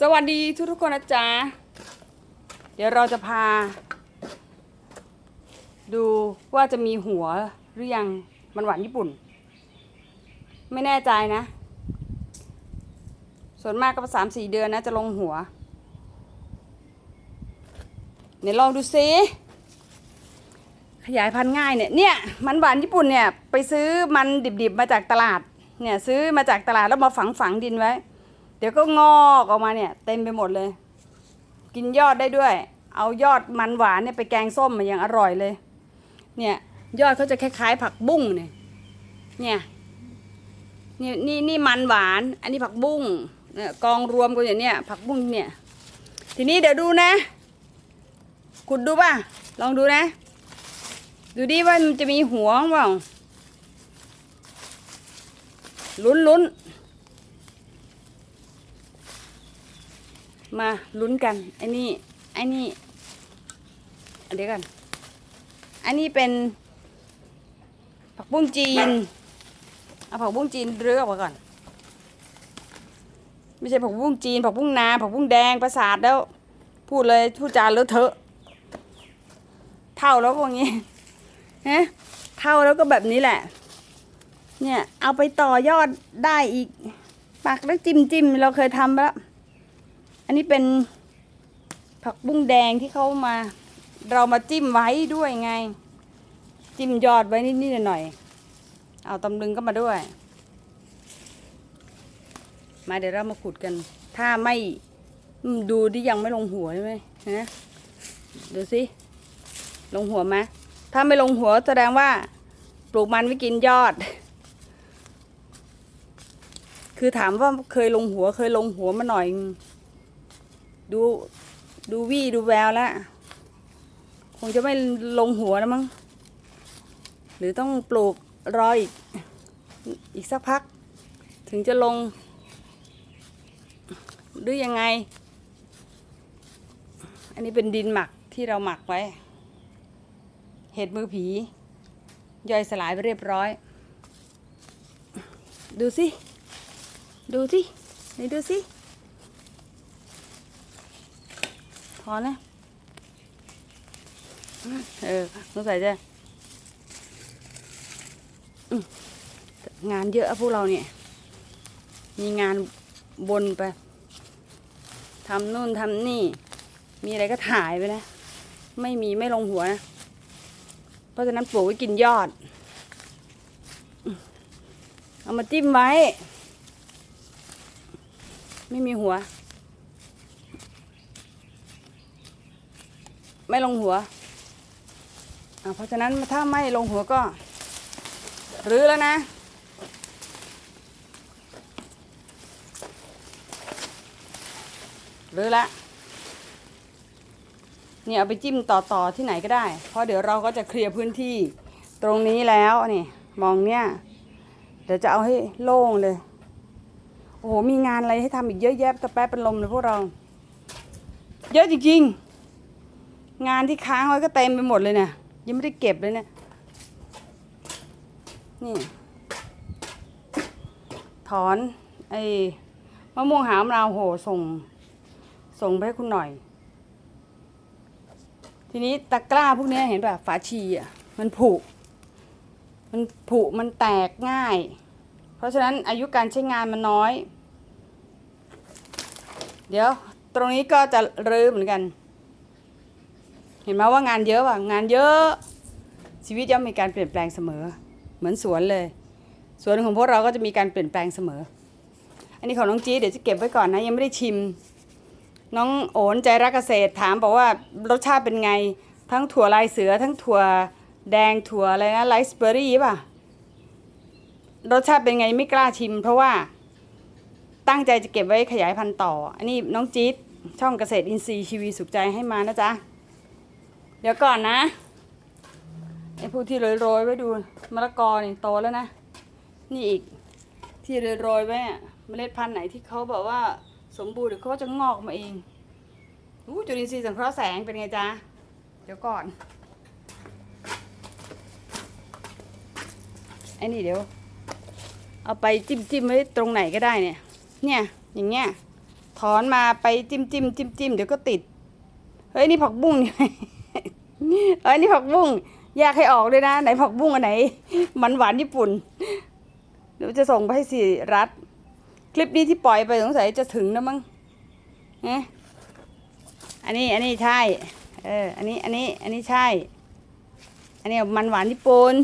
สวัสดีทุกทุกๆคนนะจ๊ะ เดี๋ยวเราจะพา ดูว่าจะมีหัวหรือยังมันหวานญี่ปุ่น ไม่แน่ใจนะ ส่วนมากก็สามสี่เดือนนะจะลงหัวเนี่ยลองดูซิขยายพันธุ์ง่ายเนี่ยเนี่ยมันหวานญี่ปุ่นเนี่ยไปซื้อมันดิบๆมาจากตลาดเนี่ยซื้อมาจากตลาดแล้วมาฝังฝังดินไว้ เดี๋ยวก็งอกออกมาเนี่ย เต็มไปหมดเลย กินยอดได้ด้วย เอายอดมันหวานเนี่ยไปแกงส้มมันยังอร่อยเลย เนี่ยยอดเขาจะคล้ายๆ ผักบุ้งเนี่ยเนี่ยนี่นี่นี่มันหวาน อันนี้ผักบุ้งเนี่ยกองรวมกันอย่างเนี้ยผักบุ้งเนี่ย ทีนี้เดี๋ยวดูนะขุดดูป่ะ ลองดูนะ ดูดิว่ามันจะมีหัวเปล่าลุ้นลุ้น มาลุ้นกันไอ้นี่ไอ้นี่เดี๋ยวกันอันนี้เป็นผักบุ้งจีน เอาผักบุ้งจีนเลือกออกมาก่อน ไม่ใช่ผักบุ้งจีนผักบุ้งนาผักบุ้งแดงประสาทแล้ว พูดเลยพูดจาเลอะเทอะเท่าแล้วพวกนี้ฮะเท่าแล้วก็แบบนี้แหละ เนี่ยเอาไปต่อยอดได้อีกปักแล้วจิ้มจิ้มเราเคยทำไปแล้ว อันนี้เป็นผักบุ้งแดงที่เขามา เรามาจิ้มไว้ด้วยไง จิ้มยอดไว้นิดๆหน่อยๆเอาตำลึงก็มาด้วย มาเดี๋ยวเรามาขุดกัน ถ้าไม่ดูที่ยังไม่ลงหัวใช่ไหมฮะดูสิลงหัวไหมถ้าไม่ลงหัวแสดงว่าปลูกมันไม่กินยอด คือถามว่าเคยลงหัวเคยลงหัวมาหน่อย ดูดูวี่ดูแววแล้ว คงจะไม่ลงหัวแล้วมั้ง หรือต้องปลูกรออีก อีกสักพัก ถึงจะลง หรือยังไง อันนี้เป็นดินหมักที่เราหมักไว้ เห็ดมือผี ย่อยสลายไปเรียบร้อย ดูสิ ดูสิไหนดูสิ พอนะเออสงสัยจะงานเยอะอะพวกเราเนี่ย มีงานบนไปทำนู่นทำนี่ มีอะไรก็ถ่ายไปนะ ไม่มีไม่ลงหัวนะ เพราะฉะนั้นปลูกไว้กินยอด เอามาจิ้มไว้ ไม่มีหัว ไม่ลงหัวอะเพราะฉะนั้นถ้าไม่ลงหัวก็รื้อแล้วนะ รื้อละ เนี่ยเอาไปจิ้มต่อต่อที่ไหนก็ได้ เพราะเดี๋ยวเราก็จะเคลียร์พื้นที่ตรงนี้แล้วนี่มองเนี่ย เดี๋ยวจะเอาให้โล่งเลย โอ้โห มีงานอะไรให้ทำอีกเยอะแยะตะแป๊บเป็นลมเลยพวกเรา เยอะจริงๆ งานที่ค้างไว้ก็เต็มไปหมดเลยเนี่ย ยังไม่ได้เก็บเลยเนี่ย นี่ ถอนไอ้มะม่วงหามะนาวโหส่ง ส่งไปให้คุณหน่อย ทีนี้ตะกร้าพวกนี้เห็นป่ะฝาชีอะ มันผุ มันผุ มันแตกง่าย เพราะฉะนั้นอายุการใช้งานมันน้อย เดี๋ยว ตรงนี้ก็จะรื้อเหมือนกัน เห็นไหมว่างานเยอะว่ะงานเยอะ ชีวิตย่อมมีการเปลี่ยนแปลงเสมอ เหมือนสวนเลย สวนของพวกเราก็จะมีการเปลี่ยนแปลงเสมอ อันนี้ของน้องจีเดี๋ยวจะเก็บไว้ก่อนนะ ยังไม่ได้ชิม น้องโอนใจรักเกษตรถามบอกว่ารสชาติเป็นไง ทั้งถั่วลายเสือทั้งถั่วแดงถั่วอะไรนะไรซ์เบอร์รี่ป่ะรสชาติเป็นไงไม่กล้าชิม เพราะว่าตั้งใจจะเก็บไว้ขยายพันธุ์ต่อ อันนี้น้องจี๊ดช่องเกษตรอินทรีย์ชีวีสุขใจให้มานะจ๊ะ เดี๋ยวก่อนนะไอ้ผู้ที่โรยๆไว้ดูมะละกอนี่โตแล้วนะ นี่อีกที่โรยๆไว้อะเมล็ดพันธุ์ไหนที่เขาบอกว่าสมบูรณ์เดี๋ยวเขาจะงอกมาเองอู้จุลินทรีย์สังเคราะห์แสงเป็นไงจ๊ะ เดี๋ยวก่อนไอ้นี่เดี๋ยว เอาไปจิ้มจิ้มไว้ตรงไหนก็ได้เนี่ย เนี่ยอย่างเงี้ยถอนมาไปจิ้มจิ้มจิ้มจิ้มเดี๋ยวก็ติด เฮ้ย นี่ผักบุ้งนี่ เฮ้ยนี่ผักบุ้งแยกให้ออกด้วยนะ ไหนผักบุ้งอันไหน มันหวานญี่ปุ่นเดี๋ยวจะส่งไปให้สิรัฐ คลิปนี้ที่ปล่อยไปสงสัยจะถึงนะมั้งเนะอันนี้อันนี้ใช่ เออ อันนี้อันนี้อันนี้ใช่ อันนี้มันหวานญี่ปุ่น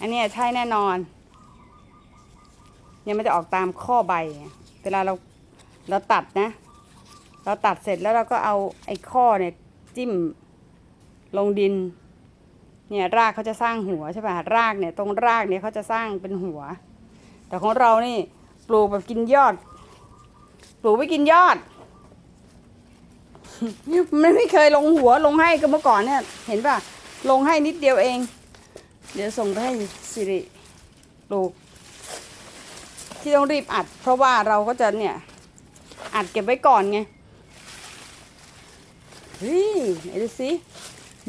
อันนี้ใช่แน่นอนเนี่ยมันจะออกตามข้อใบ เวลาเราเราตัดนะ เราตัดเสร็จแล้วเราก็เอาไอ้ข้อเนี่ย จิ้มลงดิน เนี่ยรากเขาจะสร้างหัวใช่ป่ะรากเนี่ยตรงรากเนี่ยเขาจะสร้างเป็นหัว แต่ของเรานี่ปลูกแบบกินยอด ปลูกไว้กินยอด มันไม่เคยลงหัวลงให้ก็เมื่อก่อนเนี่ย เห็นป่ะลงให้นิดเดียวเอง เดี๋ยวส่งไปให้สิริปลูก ที่ต้องรีบอัด เพราะว่าเราก็จะเนี่ยอัดเก็บไว้ก่อนไง เฮ้ยไหนดูสิ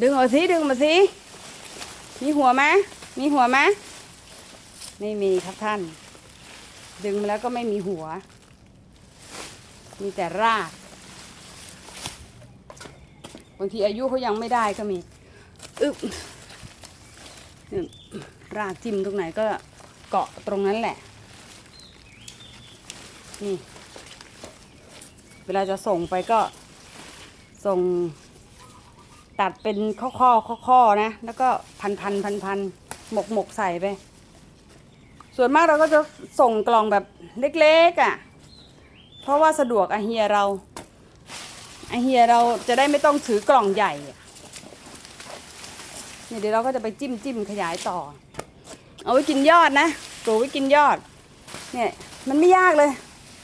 ดึงเอาสิดึงมาสิมีหัวไหมมีหัวไหมไม่มีครับท่าน ดึงมาแล้วก็ไม่มีหัว มีแต่รากบางทีอายุเขายังไม่ได้ก็มีอึ๊บรากจิ้มตรงไหนก็เกาะตรงนั้นแหละ นี่ เวลาจะส่งไปก็ ส่งตัดเป็นข้อข้อข้อข้อๆนะ แล้วก็พันพันพันพันหมกหมกใส่ไป ส่วนมากเราก็จะส่งกล่องแบบเล็กๆอะ่ะ เพราะว่าสะดวกอะเฮียเราอะเฮียเราจะได้ไม่ต้องถือกล่องใหญ่เนี่ยเดี๋ยวเราก็จะไปจิ้มจิ้มขยายต่อ เอาไว้กินยอดนะปลูกไว้กินยอด เนี่ยมันไม่ยากเลย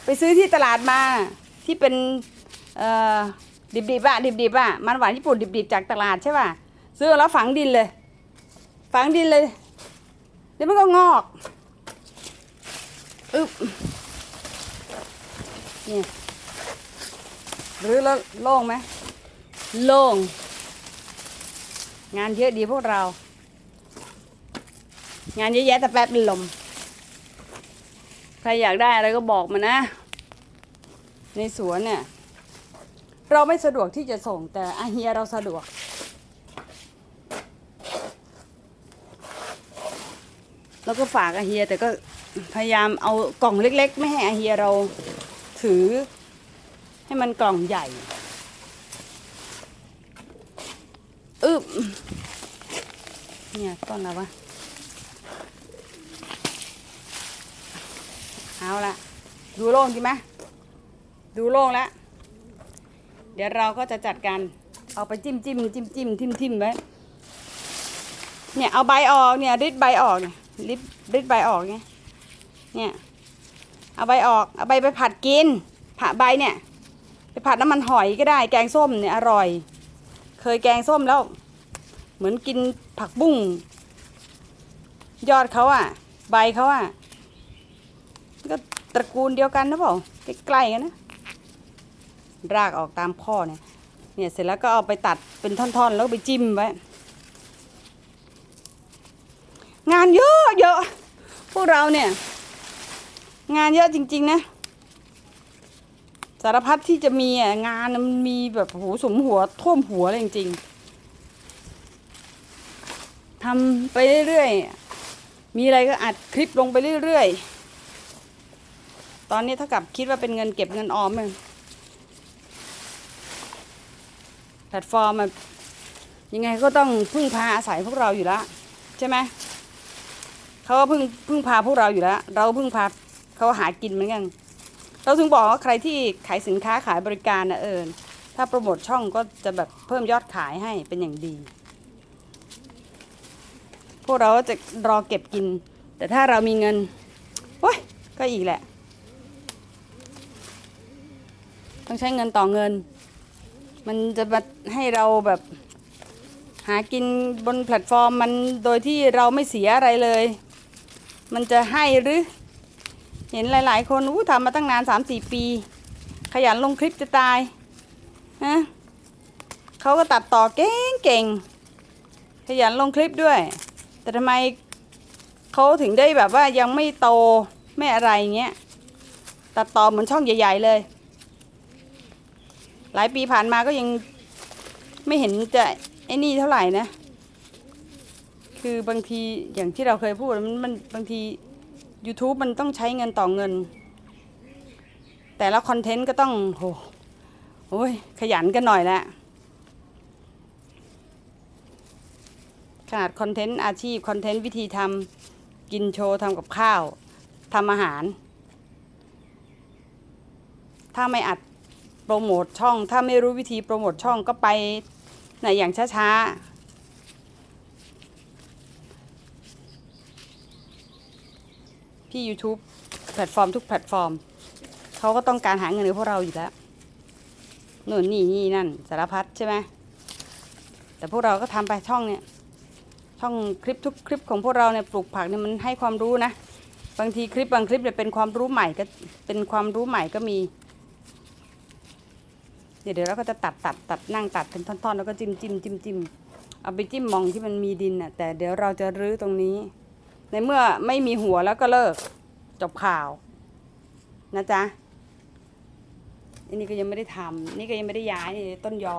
ไปซื้อที่ตลาดมาที่เป็นเอ่อ ดิบๆอะดิบๆอะมันหวานญี่ปุ่นดิบๆจากตลาดใช่ป่ะซื้อแล้วฝังดินเลย ฝังดินเลยเดี๋ยวมันก็งอกอึ๊บเนี่ยหรือแล้วโล่งไหมโล่ง งานเยอะดีพวกเรา งานเยอะแยะแต่แป๊บเป็นลม ใครอยากได้อะไรก็บอกมานะ ในสวนเนี่ย เราไม่สะดวกที่จะส่งแต่อาเฮียเราสะดวก แล้วก็ฝากอาเฮียแต่ก็พยายามเอากล่องเล็ก ๆ ไม่ให้อาเฮียเราถือ ให้มันกล่องใหญ่อึบเนี่ยต้นอะไรวะเอาละดูโล่งดีไหมดูโล่งแล้ว เดี๋ยวเราก็จะจัดการเอาไปจิ้มจิ้มจิ้มจิ้มทิมทิมไว้ เนี่ยเอาใบออกเนี่ยริดใบออกเนี่ยริดริดใบออกเนี่ยเนี่ยเอาใบออกเอาใบไปผัดกินผัดใบเนี่ยไปผัดน้ำมันหอยก็ได้ แกงส้มเนี่ยอร่อย เคยแกงส้มแล้ว เหมือนกินผักบุ้งยอดเขาอะใบเขาอะก็ตระกูลเดียวกันนะเปล่าใกล้ๆกันนะ รากออกตามข้อเนี่ยเนี่ยเสร็จแล้วก็เอาไปตัดเป็นท่อนๆ แล้วไปจิ้มไว้ งานเยอะเยอะพวกเราเนี่ย งานเยอะจริง ๆ นะ สารพัดที่จะมีอะงานมันมีแบบโหสมหัวท่วมหัวเลยจริงๆทำไปเรื่อยๆ มีอะไรก็อัดคลิปลงไปเรื่อยๆ ตอนนี้เท่ากับคิดว่าเป็นเงินเก็บเงินออมเลย แพลตฟอร์มอะยังไงก็ต้องพึ่งพาอาศัยพวกเราอยู่แล้วใช่ไหมเขาก็พึ่งพึ่งพาพวกเราอยู่แล้ว เราพึ่งพาเขาหากินเหมือนกันเราถึงบอกว่าใครที่ขายสินค้าขายบริการนะเอิญถ้าโปรโมทช่องก็จะแบบเพิ่มยอดขายให้เป็นอย่างดี พวกเราก็จะรอเก็บกิน แต่ถ้าเรามีเงินโอ้ยก็อีกแหละ ต้องใช้เงินต่อเงิน มันจะมาให้เราแบบหากินบนแพลตฟอร์มมันโดยที่เราไม่เสียอะไรเลย มันจะให้หรือ เห็นหลาย ๆ คนอู้ทำมาตั้งนานสามสี่ปี ขยันลงคลิปจะตายฮะเขาก็ตัดต่อเก่งเก่ง ขยันลงคลิปด้วย แต่ทำไมเขาถึงได้แบบว่ายังไม่โตไม่อะไรเงี้ย ตัดต่อเหมือนช่องใหญ่ ๆ เลย หลายปีผ่านมาก็ยังไม่เห็นจะไอ้นี่เท่าไหร่นะ คือบางทีอย่างที่เราเคยพูดมันมันบางที YouTube มันต้องใช้เงินต่อเงิน แต่ละคอนเทนต์ก็ต้องโหโอ้ยขยันกันหน่อยแหละขนาดคอนเทนต์อาชีพคอนเทนต์วิธีทำกินโชว์ทำกับข้าวทำอาหาร ถ้าไม่อัด รโมทช่อง ถ้าไม่รู้วิธีโปรโมทช่องก็ไปไหนอย่างช้าๆ พี่ YouTube แพลตฟอร์มทุกแพลตฟอร์ม เขาก็ต้องการหาเงินกับพวกเราอยู่แล้วนู่นนี่นี่นั่นสารพัดใช่ไหมแต่พวกเราก็ทำไปช่องเนี่ยช่องคลิปทุกคลิปของพวกเราเนี่ยปลูกผักเนี่ยมันให้ความรู้นะ บางทีคลิปบางคลิปเนี่ยเป็นความรู้ใหม่ก็เป็นความรู้ใหม่ก็มี เดี๋ยวเดี๋ยวเราก็จะตัดตัดตัดนั่งตัดเป็นท่อนๆ แล้วก็จิ้มจิ้มจิ้มจิ้มเอาไปจิ้มมองที่มันมีดินน่ะแต่เดี๋ยวเราจะรื้อตรงนี้ ในเมื่อไม่มีหัวแล้วก็เลิกจบข่าว นะจ๊ะอันนี้ก็ยังไม่ได้ทำนี่ก็ยังไม่ได้ย้ายต้นยอ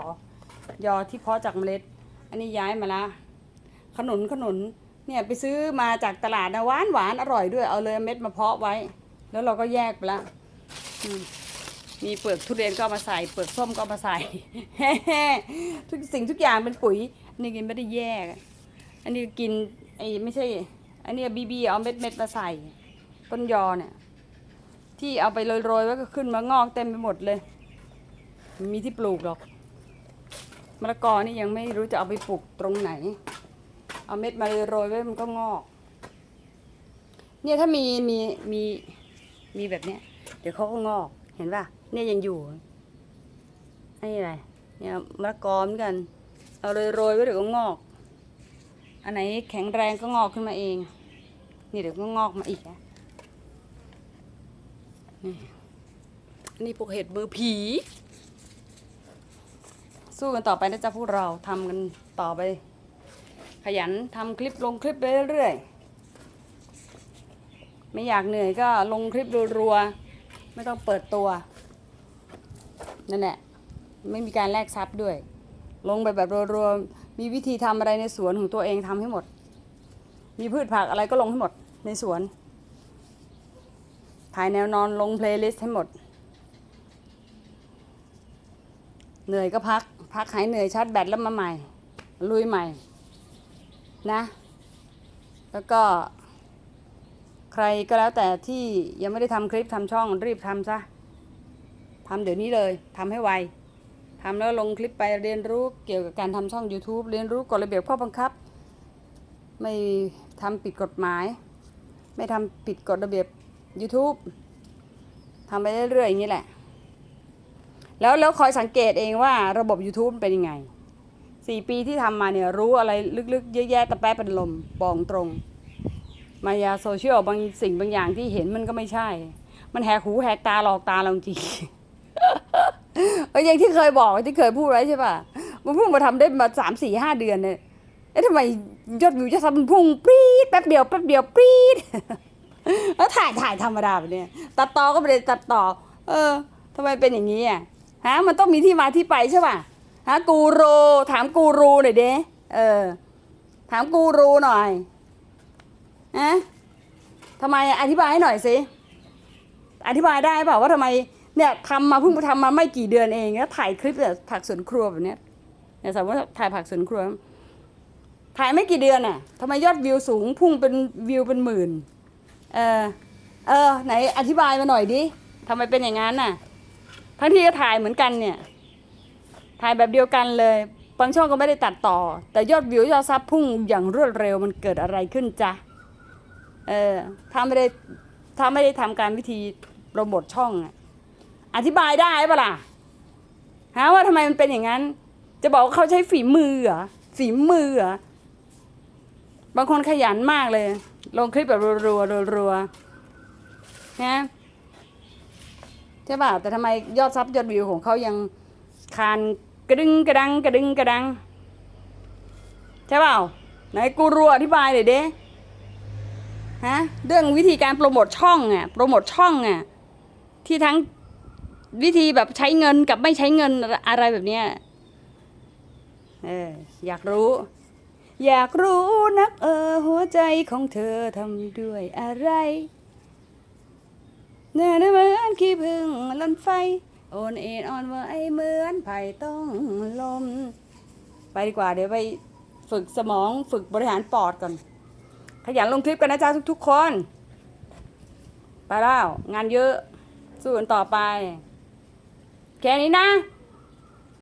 ยอที่เพาะจากเมล็ด อันนี้ย้ายมาละขนุนขนุนเนี่ยไปซื้อมาจากตลาดนะหวานหวานอร่อยด้วยเอาเลยเม็ดมาเพาะไว้ แล้วเราก็แยกไปละอืม มีเปลือกทุเรียนก็มาใส่ เปลือกส้มก็มาใส่ ทุกสิ่งทุกอย่างเป็นปุ๋ยอันนี่กินไม่ได้แยก อันนี้กินไอ้ไม่ใช่ อันนี้บีบีเอาเม็ดเม็ดมาใส่ ต้นยอเนี่ย ที่เอาไปโรยๆไว้ก็ขึ้นมางอกเต็มไปหมดเลยม,มีที่ปลูกหรอกมะละกอนี่ยังไม่รู้จะเอาไปปลูกตรงไหน เอาเม็ดมาโรยไว้มันก็งอก เนี่ยถ้ามีมีมีมีแบบเนี้ย เดี๋ยวเขาก็งอก ห็นป่ะเนี่ยยังอยู่ไอ้อะไรเนี่ยมะละกอเหมือนกัน เอาโรยๆไว้เดี๋ยวก็งอก อันไหนแข็งแรงก็งอกขึ้นมาเอง นี่เดี๋ยวก็งอกมาอีกนะนี่อันนี้พวกเห็ดมือผี สู้กันต่อไปนะจ๊ะพวกเราทำกันต่อไป ขยันทำคลิปลงคลิปไปเรื่อยๆไม่อยากเหนื่อยก็ลงคลิปรัวๆ ไม่ต้องเปิดตัว นั่นแหละ ไม่มีการแลกทรัพย์ด้วย ลงไปแบบรัวๆมีวิธีทำอะไรในสวนของตัวเองทำให้หมด มีพืชผักอะไรก็ลงให้หมดในสวน ถ่ายแนวนอนลงเพลย์ลิสต์ให้หมด เหนื่อยก็พัก พักหายเหนื่อยชาร์จแบตแล้วมาใหม่ ลุยใหม่ นะ แล้วก็ ใครก็แล้วแต่ที่ยังไม่ได้ทำคลิปทำช่องรีบทำซะทำเดี๋ยวนี้เลยทำให้ไวทำแล้วลงคลิปไปเรียนรู้เกี่ยวกับการทำช่อง YouTube เรียนรู้กฎระเบียบข้อบังคับ ไม่ทำผิดกฎหมาย ไม่ทำผิดกฎระเบียบ YouTube ทำไปเรื่อยๆอย่างนี้แหละ แล้วแล้วคอยสังเกตเองว่าระบบ YouTube เป็นยังไงสี่ปีที่ทำมาเนี่ยรู้อะไรลึกๆ เยอะแยะแต่แป๊ะเป็นลมบองตรง มายาโซเชียลบางสิ่งบางอย่างที่เห็นมันก็ไม่ใช่ มันแหกหูแหกตาหลอกตาเราจริงเอออย่างที่เคยบอกที่เคยพูดไว้ใช่ป่ะ มันพิ่งมาทำได้มาสามสี่ห้าเดือนเนี่ยเอ๊ะทำไมยอดวิวจะทำมันพุ่งปรี๊ดแป๊บเดียวแป๊บเดียวปรี๊ดแล้วถ่ายถ่ายธรรมดาแบบเนี้ยตัดต่อก็ไม่ได้ตัดต่อ เออทำไมเป็นอย่างนี้อะฮะมันต้องมีที่มาที่ไปใช่ป่ะฮะกูรูถามกูรูหน่อยเด้เออ ถามกูรูหน่อย ฮะทำไมอธิบายให้หน่อยสิอธิบายได้เปล่าว่าทำไมเนี่ยทำมาเพิ่งทำมาไม่กี่เดือนเองแล้วถ่ายคลิปแต่ผักสวนครัวแบบเนี้ยเนี่ยสมมติถ่ายผักสวนครัว ถ่ายไม่กี่เดือนน่ะทำไมยอดวิวสูงพุ่งเป็นวิวเป็นหมื่นเออเออไหนอธิบายมาหน่อยดิทำไมเป็นอย่างนั้นน่ะ ทั้งที่ก็ถ่ายเหมือนกันเนี่ย ถ่ายแบบเดียวกันเลยบางช่องก็ไม่ได้ตัดต่อ แต่ยอดวิวยอดซับพุ่งอย่างรวดเร็วมันเกิดอะไรขึ้นจ๊ะ เออถ้าไม่ได้ถ้าไม่ได้ทำการวิธีโปรโมทช่องอะอธิบายได้ปะล่ะหาว่าทำไมมันเป็นอย่างนั้น จะบอกว่าเขาใช้ฝีมือเหรอฝีมือเหรอบางคนขยันมากเลย ลงคลิปแบบรัวๆรัวๆนะใช่ป่ะแต่ทำไมยอดซับยอดวิวของเขายังคานกระดึงกระดังกระดึงกระดังใช่เปล่าไหนกูรัวอธิบายเลยเด้ ฮะเรื่องวิธีการโปรโมทช่องอะโปรโมทช่องอะที่ทั้งวิธีแบบใช้เงินกับไม่ใช้เงินอะไรแบบเนี้ยเอออยากรู้ อยากรู้นักเออหัวใจของเธอทำด้วยอะไรเนื้อเหมือนขี้พึ่งลนไฟโอนเอ็นอ่อนไหวเหมือนไผ่ต้องลม ไปดีกว่าเดี๋ยวไปฝึกสมองฝึกบริหารปอดก่อน ขยันลงคลิปกันนะจ๊ะทุก ๆ คน ไปแล้ว งานเยอะ สู้กันต่อไป แค่นี้นะ